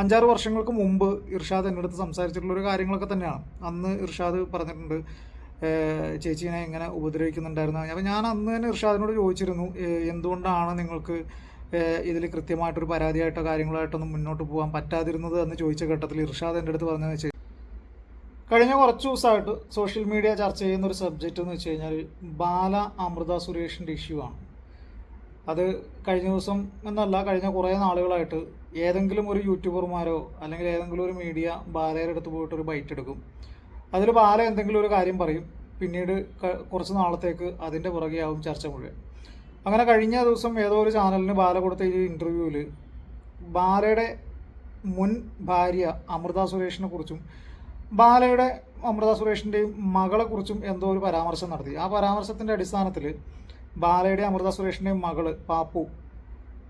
അഞ്ചാറ് വർഷങ്ങൾക്ക് മുമ്പ് ഇർഷാദ് എന്റെ അടുത്ത് സംസാരിച്ചിട്ടുള്ള ഒരു കാര്യങ്ങളൊക്കെ തന്നെയാണ്. അന്ന് ഇർഷാദ് പറഞ്ഞിട്ടുണ്ട് ചേച്ചീനെ ഇങ്ങനെ ഉപദ്രവിക്കുന്നുണ്ടായിരുന്നു. അപ്പോൾ ഞാൻ അന്ന് തന്നെ ഇർഷാദിനോട് ചോദിച്ചിരുന്നു എന്തുകൊണ്ടാണ് നിങ്ങൾക്ക് ഇതിൽ കൃത്യമായിട്ടൊരു പരാതിയായിട്ടോ കാര്യങ്ങളായിട്ടൊന്നും മുന്നോട്ട് പോകാൻ പറ്റാതിരുന്നത് എന്ന് ചോദിച്ച ഘട്ടത്തിൽ ഇർഷാദ് എന്റെ അടുത്ത് പറഞ്ഞതെന്ന് വെച്ചാൽ കഴിഞ്ഞ കുറച്ച് ദിവസമായിട്ട് സോഷ്യൽ മീഡിയ ചർച്ച ചെയ്യുന്ന ഒരു സബ്ജക്റ്റ് എന്ന് വെച്ച് കഴിഞ്ഞാൽ ബാല അമൃത സുരേഷിന്റെ ഇഷ്യൂ ആണ്. അത് കഴിഞ്ഞ ദിവസം എന്നല്ല കഴിഞ്ഞ കുറേ നാളുകളായിട്ട് ഏതെങ്കിലും ഒരു യൂട്യൂബർമാരോ അല്ലെങ്കിൽ ഏതെങ്കിലും ഒരു മീഡിയ ബാലയുടെ അടുത്ത് പോയിട്ട് ഒരു ബൈറ്റ് എടുക്കും. അതിൽ ബാല എന്തെങ്കിലും ഒരു കാര്യം പറയും പിന്നീട് കുറച്ച് നാളത്തേക്ക് അതിന്റെ പുറകെയാവും ചർച്ച മുഴുവൻ. അങ്ങനെ കഴിഞ്ഞ ദിവസം ഏതോ ഒരു ചാനലിന് ബാല കൊടുത്ത ഈ ഇന്റർവ്യൂവിൽ ബാലയുടെ മുൻ ഭാര്യ അമൃത സുരേഷിനെ കുറിച്ചും ബാലയുടെ അമൃത സുരേഷിന്റെയും മകളെക്കുറിച്ചും എന്തോ ഒരു പരാമർശം നടത്തി. ആ പരാമർശത്തിന്റെ അടിസ്ഥാനത്തിൽ ബാലയുടെ അമൃത സുരേഷിന്റെയും മകൾ പാപ്പു.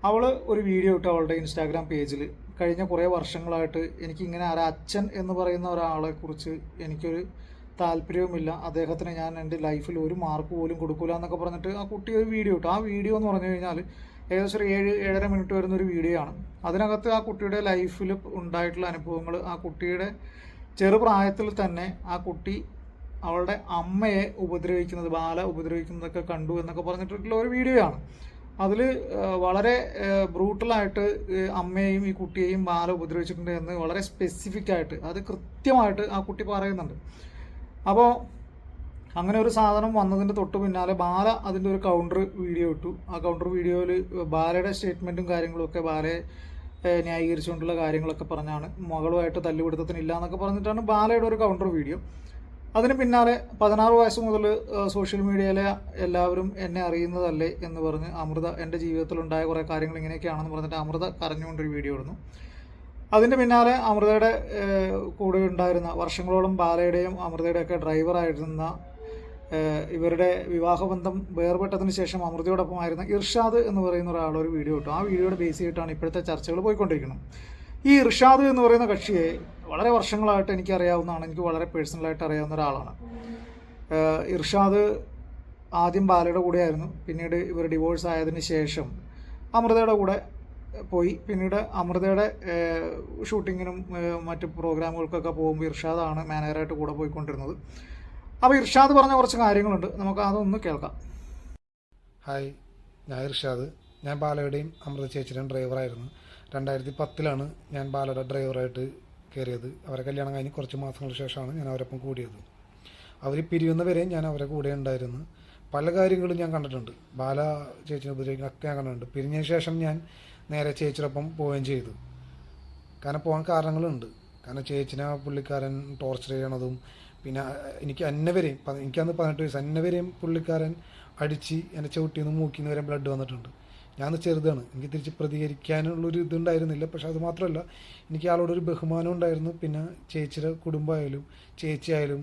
അവൾ ഒരു വീഡിയോ ഇട്ടു അവളുടെ ഇൻസ്റ്റാഗ്രാം പേജിൽ കഴിഞ്ഞ കുറേ വർഷങ്ങളായിട്ട് എനിക്ക് ഇങ്ങനെ ആരാ അച്ഛൻ എന്ന് പറയുന്ന ഒരാളെ കുറിച്ച് എനിക്കൊരു താല്പര്യവുമില്ല. അദ്ദേഹത്തിന് ഞാൻ എന്റെ ലൈഫിൽ ഒരു മാർക്ക് പോലും കൊടുക്കില്ല എന്നൊക്കെ പറഞ്ഞിട്ട് ആ കുട്ടി ഒരു വീഡിയോ ഇട്ടു. ആ വീഡിയോ എന്ന് പറഞ്ഞു കഴിഞ്ഞാൽ ഏകദേശം ഒരു ഏഴ് ഏഴര മിനിറ്റ് വരുന്ന ഒരു വീഡിയോ ആണ്. അതിനകത്ത് ആ കുട്ടിയുടെ ലൈഫിൽ ഉണ്ടായിട്ടുള്ള അനുഭവങ്ങൾ ആ കുട്ടിയുടെ ചെറുപ്രായത്തിൽ തന്നെ ആ കുട്ടി അവളുടെ അമ്മയെ ഉപദ്രവിക്കുന്നത് ബാല ഉപദ്രവിക്കുന്നതൊക്കെ കണ്ടു എന്നൊക്കെ പറഞ്ഞിട്ടുള്ള ഒരു വീഡിയോ ആണ് അതിൽ വളരെ ബ്രൂട്ടലായിട്ട് അമ്മയെയും ഈ കുട്ടിയെയും ബാല ഉപദ്രവിച്ചിട്ടുണ്ട് എന്ന് വളരെ സ്പെസിഫിക് ആയിട്ട് അത് കൃത്യമായിട്ട് ആ കുട്ടി പറയുന്നുണ്ട്. അപ്പോൾ അങ്ങനെ ഒരു സാധനം വന്നതിന്റെ തൊട്ട് പിന്നാലെ ബാല അതിന്റെ ഒരു കൗണ്ടർ വീഡിയോ ഇട്ടു. ആ കൗണ്ടർ വീഡിയോയിൽ ബാലയുടെ സ്റ്റേറ്റ്മെന്റും കാര്യങ്ങളൊക്കെ ബാലയെ ന്യായീകരിച്ചുകൊണ്ടുള്ള കാര്യങ്ങളൊക്കെ പറഞ്ഞാണ് മകളുമായിട്ട് തല്ലുപിടുത്തത്തിനില്ല എന്നൊക്കെ പറഞ്ഞിട്ടാണ് ബാലയുടെ ഒരു കൗണ്ടർ വീഡിയോ അതിന് പിന്നാലെ പതിനാറ് വയസ്സ് മുതൽ സോഷ്യൽ മീഡിയയിലെ എല്ലാവരും എന്നെ അറിയുന്നതല്ലേ എന്ന് പറഞ്ഞ് അമൃത എന്റെ ജീവിതത്തിലുണ്ടായ കുറേ കാര്യങ്ങൾ ഇങ്ങനെയൊക്കെയാണെന്ന് പറഞ്ഞിട്ട് അമൃത കരഞ്ഞുകൊണ്ടൊരു വീഡിയോ ഇടുന്നു. അതിന്റെ പിന്നാലെ അമൃതയുടെ കൂടെ ഉണ്ടായിരുന്ന വർഷങ്ങളോളം ബാലയുടെയും അമൃതയുടെയൊക്കെ ഡ്രൈവറായിരുന്ന ഇവരുടെ വിവാഹബന്ധം വേർപെട്ടതിന് ശേഷം അമൃതയോടൊപ്പമായിരുന്ന ഇർഷാദ് എന്ന് പറയുന്ന ഒരാളൊരു ഒരു വീഡിയോ ഇട്ടു. ആ വീഡിയോയുടെ ബേസ് ചെയ്തിട്ടാണ് ഇപ്പോഴത്തെ ചർച്ചകൾ പോയിക്കൊണ്ടിരിക്കുന്നത്. ഈ ഇർഷാദ് എന്ന് പറയുന്ന കക്ഷിയെ വളരെ വർഷങ്ങളായിട്ട് എനിക്ക് അറിയാവുന്നതാണ് എനിക്ക് വളരെ പേഴ്സണലായിട്ട് അറിയാവുന്ന ഒരാളാണ്. ഇർഷാദ് ആദ്യം ബാലയുടെ കൂടെയായിരുന്നു. പിന്നീട് ഇവർ ഡിവോഴ്സ് ആയതിന് ശേഷം അമൃതയുടെ കൂടെ പോയി. പിന്നീട് അമൃതയുടെ ഷൂട്ടിങ്ങിനും മറ്റ് പ്രോഗ്രാമുകൾക്കൊക്കെ പോകുമ്പോൾ ഇർഷാദാണ് മാനേജറായിട്ട് കൂടെ പോയിക്കൊണ്ടിരുന്നത്. അപ്പോൾ ഇർഷാദ് പറഞ്ഞ കുറച്ച് കാര്യങ്ങളുണ്ട്. നമുക്ക് അതൊന്ന് കേൾക്കാം. ഹായ് ഞാൻ ഇർഷാദ്. ഞാൻ ബാലയുടെയും അമൃത ചേച്ചിയുടെയും ഡ്രൈവറായിരുന്നു. രണ്ടായിരത്തി പത്തിലാണ് ഞാൻ ബാലയുടെ ഡ്രൈവറായിട്ട് കയറിയത്. അവരെ കല്യാണം കഴിഞ്ഞ് കുറച്ച് മാസങ്ങൾക്ക് ശേഷമാണ് ഞാൻ അവരൊപ്പം കൂടിയത്. അവർ പിരിയുന്നവരെയും ഞാൻ അവരെ കൂടെ ഉണ്ടായിരുന്നു. പല കാര്യങ്ങളും ഞാൻ കണ്ടിട്ടുണ്ട്. ബാല ചേച്ചിനെ ഉപദ്രവിക്കുന്നതൊക്കെ ഞാൻ കണ്ടിട്ടുണ്ട്. പിരിഞ്ഞതിന് ശേഷം ഞാൻ നേരെ ചേച്ചിയോടൊപ്പം പോവുകയും ചെയ്തു. കാരണം പോകാൻ കാരണങ്ങളുണ്ട്. കാരണം ചേച്ചിനെ പുള്ളിക്കാരൻ ടോർച്ചർ ചെയ്യണതും പിന്നെ എനിക്ക് അന്നവരെയും എനിക്കന്ന് പതിനെട്ട് വയസ്സ് അന്നവരെയും പുള്ളിക്കാരൻ അടിച്ച് എന്റെ ചവിട്ടിയിൽ നിന്ന് വരെ ബ്ലഡ് വന്നിട്ടുണ്ട്. ഞാൻ ചെറുതാണ്. എനിക്ക് തിരിച്ച് പ്രതികരിക്കാനുള്ളൊരു ഇതുണ്ടായിരുന്നില്ല. പക്ഷെ അത് മാത്രമല്ല എനിക്ക് ആളോടൊരു ബഹുമാനം ഉണ്ടായിരുന്നു. പിന്നെ ചേച്ചിയുടെ കുടുംബമായാലും ചേച്ചിയായാലും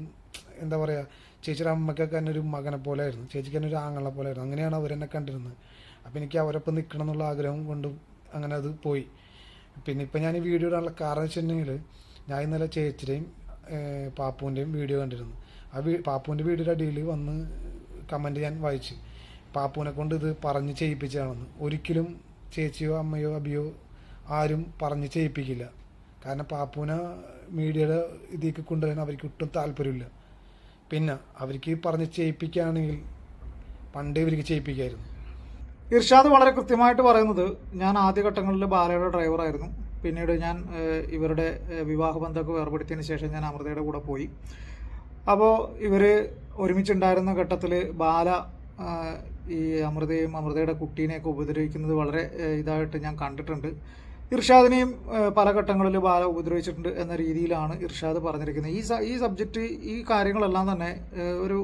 എന്താ പറയുക ചേച്ചിയുടെ അമ്മയ്ക്കൊക്കെ എന്നെ ഒരു മകനെ പോലെ ആയിരുന്നു ചേച്ചിക്ക് എന്നെ ഒരു ആങ്ങളെ പോലെ ആയിരുന്നു അങ്ങനെയാണ് അവരെന്നെ കണ്ടിരുന്നത്. അപ്പോൾ എനിക്ക് അവരൊപ്പം നിൽക്കണം എന്നുള്ള ആഗ്രഹം കൊണ്ടും അങ്ങനെ അത് പോയി. പിന്നെ ഇപ്പം ഞാൻ ഈ വീഡിയോ ഇടാനുള്ള കാരണം വെച്ചിട്ടുണ്ടെങ്കിൽ ഞാൻ ഇന്നലെ ചേച്ചിയുടെയും പാപ്പുവിന്റെയും വീഡിയോ കണ്ടിരുന്നു. ആ വീ പാപ്പുവിന്റെ വീഡിയോയുടെ അടിയിൽ വന്ന് കമന്റ് ഞാൻ വായിച്ചു. പാപ്പുവിനെ കൊണ്ട് ഇത് പറഞ്ഞ് ചെയ്യിപ്പിച്ചതാണെന്ന്. ഒരിക്കലും ചേച്ചിയോ അമ്മയോ അബിയോ ആരും പറഞ്ഞ് ചെയ്യിപ്പിക്കില്ല. കാരണം പാപ്പുവിനെ മീഡിയയുടെ ഇതിലേക്ക് കൊണ്ടുവരാൻ അവർക്ക് ഒട്ടും താല്പര്യമില്ല. പിന്നെ അവർക്ക് പറഞ്ഞ് ചെയ്യിപ്പിക്കുകയാണെങ്കിൽ പണ്ടേ ഇവർക്ക് ചെയ്യിപ്പിക്കായിരുന്നു. ഇർഷാദ് വളരെ കൃത്യമായിട്ട് പറയുന്നത് ഞാൻ ആദ്യഘട്ടങ്ങളിൽ ബാലയുടെ ഡ്രൈവറായിരുന്നു പിന്നീട് ഞാൻ ഇവരുടെ വിവാഹ വിവാഹബന്ധമൊക്കെ വേർപെടുത്തിയതിന് ശേഷം ഞാൻ അമൃതയുടെ കൂടെ പോയി. അപ്പോൾ ഇവർ ഒരുമിച്ചുണ്ടായിരുന്ന ഘട്ടത്തിൽ ബാല ഈ അമൃതയും അമൃതയുടെ കുട്ടീനെയൊക്കെ ഉപദ്രവിക്കുന്നത് വളരെ ഇതായിട്ട് ഞാൻ കണ്ടിട്ടുണ്ട്. ഇർഷാദിനെയും പല ഘട്ടങ്ങളിൽ ബാല ഉപദ്രവിച്ചിട്ടുണ്ട് എന്ന രീതിയിലാണ് ഇർഷാദ് പറഞ്ഞിരിക്കുന്നത്. ഈ ഈ സബ്ജക്റ്റ് ഈ കാര്യങ്ങളെല്ലാം തന്നെ ഒരു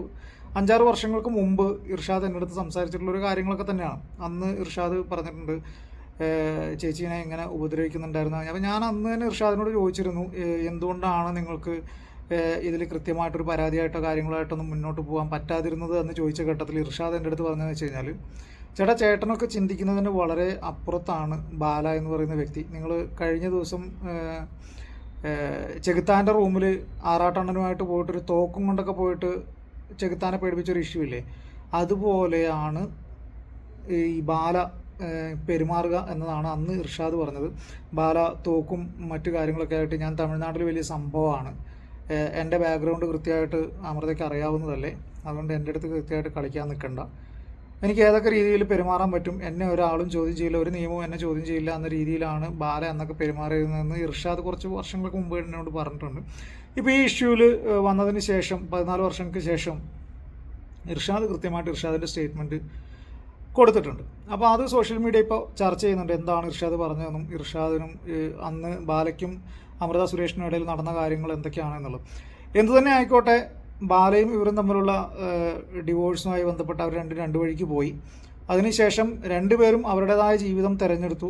അഞ്ചാറ് വർഷങ്ങൾക്ക് മുമ്പ് ഇർഷാദ് എന്റെ അടുത്ത് സംസാരിച്ചിട്ടുള്ള ഒരു കാര്യങ്ങളൊക്കെ തന്നെയാണ്. അന്ന് ഇർഷാദ് പറഞ്ഞിട്ടുണ്ട് ചേച്ചീനെ ഇങ്ങനെ ഉപദ്രവിക്കുന്നുണ്ടായിരുന്നു അപ്പോൾ ഞാൻ അന്ന് തന്നെ ഇർഷാദിനോട് ചോദിച്ചിരുന്നു എന്തുകൊണ്ടാണ് നിങ്ങൾക്ക് ഇതിൽ കൃത്യമായിട്ടൊരു പരാതിയായിട്ടോ കാര്യങ്ങളായിട്ടൊന്നും മുന്നോട്ട് പോകാൻ പറ്റാതിരുന്നത് എന്ന് ചോദിച്ച ഘട്ടത്തിൽ ഇർഷാദ് എന്റെ അടുത്ത് പറഞ്ഞതെന്ന് വെച്ച് കഴിഞ്ഞാൽ ചേട്ടാ ചേട്ടനൊക്കെ ചിന്തിക്കുന്നതിന് വളരെ അപ്പുറത്താണ് ബാല എന്ന് പറയുന്ന വ്യക്തി. നിങ്ങൾ കഴിഞ്ഞ ദിവസം ചെകുത്താന്റെ റൂമിൽ ആറാട്ടണ്ണനുമായിട്ട് പോയിട്ട് ഒരു തോക്കും കൊണ്ടൊക്കെ പോയിട്ട് ചെകുത്താനെ പേടിപ്പിച്ചൊരു ഇഷ്യൂ ഇല്ലേ? അതുപോലെയാണ് ഈ ബാല പെരുമാറുക എന്നതാണ് അന്ന് ഇർഷാദ് പറഞ്ഞത്. ബാല തോക്കും മറ്റു കാര്യങ്ങളൊക്കെ ആയിട്ട് ഞാൻ തമിഴ്നാട്ടിൽ വലിയ സംഭവമാണ്. എന്റെ ബാക്ക്ഗ്രൗണ്ട് കൃത്യമായിട്ട് അമൃതയ്ക്ക് അറിയാവുന്നതല്ലേ. അതുകൊണ്ട് എന്റെ അടുത്ത് കൃത്യമായിട്ട് കളിക്കാൻ നിൽക്കണ്ട. എനിക്ക് ഏതൊക്കെ രീതിയിൽ പെരുമാറാൻ പറ്റും? എന്നെ ഒരാളും ചോദ്യം ചെയ്യില്ല ഒരു നിയമവും എന്നെ ചോദ്യം ചെയ്യില്ല എന്ന രീതിയിലാണ് ബാല എന്നൊക്കെ പെരുമാറിയതെന്ന് ഇർഷാദ് കുറച്ച് വർഷങ്ങൾക്ക് മുമ്പ് എന്നോട് പറഞ്ഞിട്ടുണ്ട്. ഇപ്പോൾ ഈ ഇഷ്യൂവിൽ വന്നതിന് ശേഷം പതിനാല് വർഷങ്ങൾക്ക് ശേഷം ഇർഷാദ് കൃത്യമായിട്ട് ഇർഷാദിന്റെ സ്റ്റേറ്റ്മെന്റ് കൊടുത്തിട്ടുണ്ട്. അപ്പോൾ അത് സോഷ്യൽ മീഡിയ ഇപ്പോൾ ചർച്ച ചെയ്യുന്നുണ്ട്. എന്താണ് ഇർഷാദ് പറഞ്ഞതെന്നും ഇർഷാദിനും അന്ന് ബാലയ്ക്കും അമൃത സുരേഷിനും ഇടയിൽ നടന്ന കാര്യങ്ങൾ എന്തൊക്കെയാണെന്നുള്ളത് എന്തു തന്നെ ആയിക്കോട്ടെ ബാലയും ഇവരും തമ്മിലുള്ള ഡിവോഴ്സുമായി ബന്ധപ്പെട്ട് അവർ രണ്ട് രണ്ട് വഴിക്ക് പോയി. അതിനുശേഷം രണ്ടുപേരും അവരുടേതായ ജീവിതം തിരഞ്ഞെടുത്തു.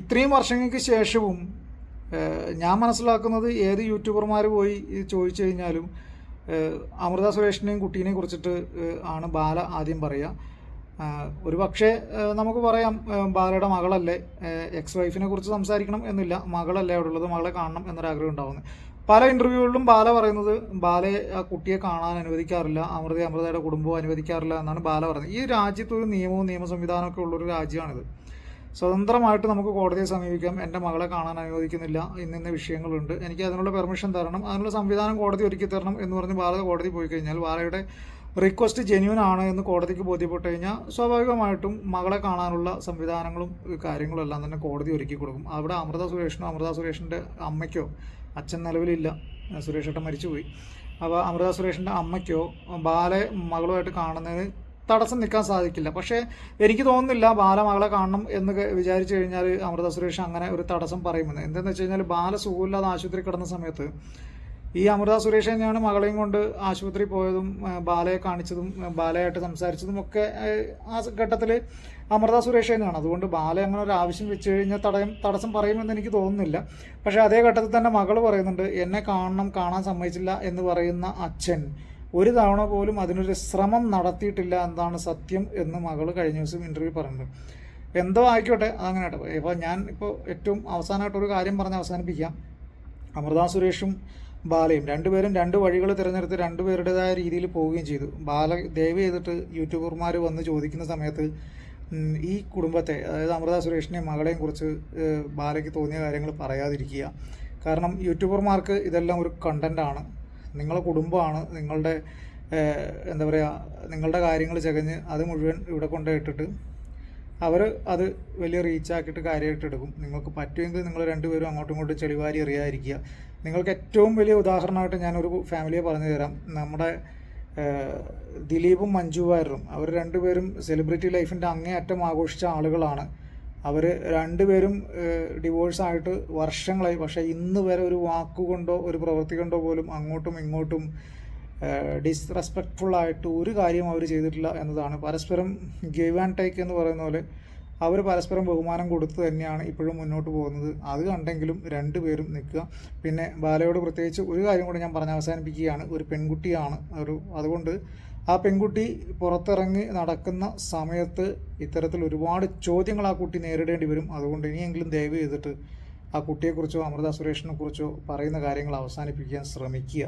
ഇത്രയും വർഷങ്ങൾക്ക് ശേഷവും ഞാൻ മനസ്സിലാക്കുന്നത് ഏത് യൂട്യൂബർമാർ പോയി ചോദിച്ചു കഴിഞ്ഞാലും അമൃത സുരേഷിനെയും കുട്ടീനെയും കുറിച്ചിട്ട് ആണ് ബാല ആദ്യം പറയുക. ഒരു പക്ഷേ നമുക്ക് പറയാം ബാലയുടെ മകളല്ലേ എക്സ് വൈഫിനെ കുറിച്ച് സംസാരിക്കണം എന്നില്ല. മകളല്ലേ അവിടെ ഉള്ളത് മകളെ കാണണം എന്നൊരാഗ്രഹം ഉണ്ടാവുന്നത്. പല ഇന്റർവ്യൂകളിലും ബാല പറയുന്നത് ബാലയെ ആ കുട്ടിയെ കാണാൻ അനുവദിക്കാറില്ല അമൃത അമൃതയുടെ കുടുംബവും അനുവദിക്കാറില്ല എന്നാണ് ബാല പറയുന്നത്. ഈ രാജ്യത്ത് ഒരു നിയമവും നിയമ സംവിധാനമൊക്കെ ഉള്ളൊരു രാജ്യമാണിത്. സ്വതന്ത്രമായിട്ട് നമുക്ക് കോടതിയെ സമീപിക്കാം. എന്റെ മകളെ കാണാൻ അനുവദിക്കുന്നില്ല. ഇന്നിന്ന വിഷയങ്ങളുണ്ട്. എനിക്ക് അതിനുള്ള പെർമിഷൻ തരണം. അതിനുള്ള സംവിധാനം കോടതി ഒരുക്കി തരണം എന്ന് പറഞ്ഞ് ബാല കോടതി പോയി കഴിഞ്ഞാൽ ബാലയുടെ റിക്വസ്റ്റ് ജെന്യൂൻ ആണ് എന്ന് കോടതിക്ക് ബോധ്യപ്പെട്ട് കഴിഞ്ഞാൽ സ്വാഭാവികമായിട്ടും മകളെ കാണാനുള്ള സംവിധാനങ്ങളും കാര്യങ്ങളും എല്ലാം തന്നെ കോടതി ഒരുക്കി കൊടുക്കും. അവിടെ അമൃത സുരേഷിനോ അമൃത സുരേഷിന്റെ അമ്മയ്ക്കോ അച്ഛൻ നിലവിലില്ല. സുരേഷ് ഏട്ടൻ മരിച്ചുപോയി. അപ്പോൾ അമൃത സുരേഷിന്റെ അമ്മയ്ക്കോ ബാലെ മകളുമായിട്ട് കാണുന്നതിന് തടസ്സം നിൽക്കാൻ സാധിക്കില്ല. പക്ഷേ എനിക്ക് തോന്നുന്നില്ല ബാല മകളെ കാണണം എന്ന് വിചാരിച്ചു കഴിഞ്ഞാൽ അമൃത സുരേഷ് അങ്ങനെ ഒരു തടസ്സം പറയുമെന്ന്. എന്തെന്ന് വെച്ച് കഴിഞ്ഞാൽ ബാല സുഖമില്ലാതെ ആശുപത്രി കിടന്ന സമയത്ത് ഈ അമൃത സുരേഷ് തന്നെയാണ് മകളെയും കൊണ്ട് ആശുപത്രി പോയതും ബാലയെ കാണിച്ചതും ബാലയായിട്ട് സംസാരിച്ചതും ഒക്കെ ആ, ഘട്ടത്തിൽ അമൃത സുരേഷ് തന്നെയാണ്. അതുകൊണ്ട് ബാല അങ്ങനെ ഒരു ആവശ്യം വെച്ച് കഴിഞ്ഞാൽ തടയും തടസ്സം പറയുമെന്ന് എനിക്ക് തോന്നുന്നില്ല. പക്ഷേ അതേ ഘട്ടത്തിൽ തന്നെ മകൾ പറയുന്നുണ്ട് എന്നെ കാണണം കാണാൻ സമ്മതിച്ചില്ല എന്ന് പറയുന്ന അച്ഛൻ ഒരു തവണ പോലും അതിനൊരു ശ്രമം നടത്തിയിട്ടില്ല എന്താണ് സത്യം എന്ന് മകൾ കഴിഞ്ഞ ദിവസം ഇന്റർവ്യൂ പറയുന്നുണ്ട്. എന്തോ ആയിക്കോട്ടെ അതങ്ങനെ കേട്ടോ. ഇപ്പോൾ ഞാൻ ഇപ്പോൾ ഏറ്റവും അവസാനമായിട്ടൊരു കാര്യം പറഞ്ഞ് അവസാനിപ്പിക്കാം. അമൃത സുരേഷും ബാലയും. രണ്ടുപേരും രണ്ട് വഴികൾ തിരഞ്ഞെടുത്ത് രണ്ടുപേരുടേതായ രീതിയിൽ പോവുകയും ചെയ്തു. ബാല ദയവ് ചെയ്തിട്ട് യൂട്യൂബർമാർ വന്ന് ചോദിക്കുന്ന സമയത്ത് ഈ കുടുംബത്തെ അതായത് അമൃത സുരേഷിനെയും മകളെയും കുറിച്ച് ബാലയ്ക്ക് തോന്നിയ കാര്യങ്ങൾ പറയാതിരിക്കുക. കാരണം യൂട്യൂബർമാർക്ക് ഇതെല്ലാം ഒരു കണ്ടന്റാണ് നിങ്ങളെ കുടുംബമാണ് നിങ്ങളുടെ എന്താ പറയുക നിങ്ങളുടെ കാര്യങ്ങൾ ചകഞ്ഞ് അത് മുഴുവൻ ഇവിടെ കൊണ്ടുപോയിട്ടിട്ട് അവർ അത് വലിയ റീച്ചാക്കിയിട്ട് കാര്യമായിട്ട് എടുക്കും. നിങ്ങൾക്ക് പറ്റുമെങ്കിൽ നിങ്ങൾ രണ്ടുപേരും അങ്ങോട്ടും ഇങ്ങോട്ടും ചെളിവാരി എറിയാതിരിക്കുക. നിങ്ങൾക്ക് ഏറ്റവും വലിയ ഉദാഹരണമായിട്ട് ഞാനൊരു ഫാമിലിയെ പറഞ്ഞു തരാം. നമ്മുടെ ദിലീപും മഞ്ജു അവർ രണ്ടുപേരും സെലിബ്രിറ്റി ലൈഫിന്റെ അങ്ങേയറ്റം ആഘോഷിച്ച ആളുകളാണ്. അവർ രണ്ടുപേരും ഡിവോഴ്സായിട്ട് വർഷങ്ങളായി. പക്ഷേ ഇന്ന് വരെ ഒരു വാക്കുകൊണ്ടോ ഒരു പ്രവൃത്തി കൊണ്ടോ പോലും അങ്ങോട്ടും ഇങ്ങോട്ടും ഡിസ്റെസ്പെക്ട്ഫുൾ ആയിട്ട് ഒരു കാര്യം അവർ ചെയ്തിട്ടില്ല എന്നതാണ്. പരസ്പരം ഗിവ് ആൻഡ് ടേക്ക് എന്ന് പറയുന്ന പോലെ അവർ പരസ്പരം ബഹുമാനം കൊടുത്ത് തന്നെയാണ് ഇപ്പോഴും മുന്നോട്ട് പോകുന്നത്. അത് കണ്ടെങ്കിലും രണ്ടുപേരും നിൽക്കുക. പിന്നെ ബാലയോട് പ്രത്യേകിച്ച് ഒരു കാര്യം കൂടി ഞാൻ പറഞ്ഞ് അവസാനിപ്പിക്കുകയാണ്. ഒരു പെൺകുട്ടിയാണ്. ഒരു അതുകൊണ്ട് ആ പെൺകുട്ടി പുറത്തിറങ്ങി നടക്കുന്ന സമയത്ത് ഇത്തരത്തിൽ ഒരുപാട് ചോദ്യങ്ങൾ ആ കുട്ടി നേരിടേണ്ടി വരും. അതുകൊണ്ട് ഇനിയെങ്കിലും ദയവ് ചെയ്തിട്ട് ആ കുട്ടിയെക്കുറിച്ചോ അമൃത സുരേഷിനെ കുറിച്ചോ പറയുന്ന കാര്യങ്ങൾ അവസാനിപ്പിക്കാൻ ശ്രമിക്കുക.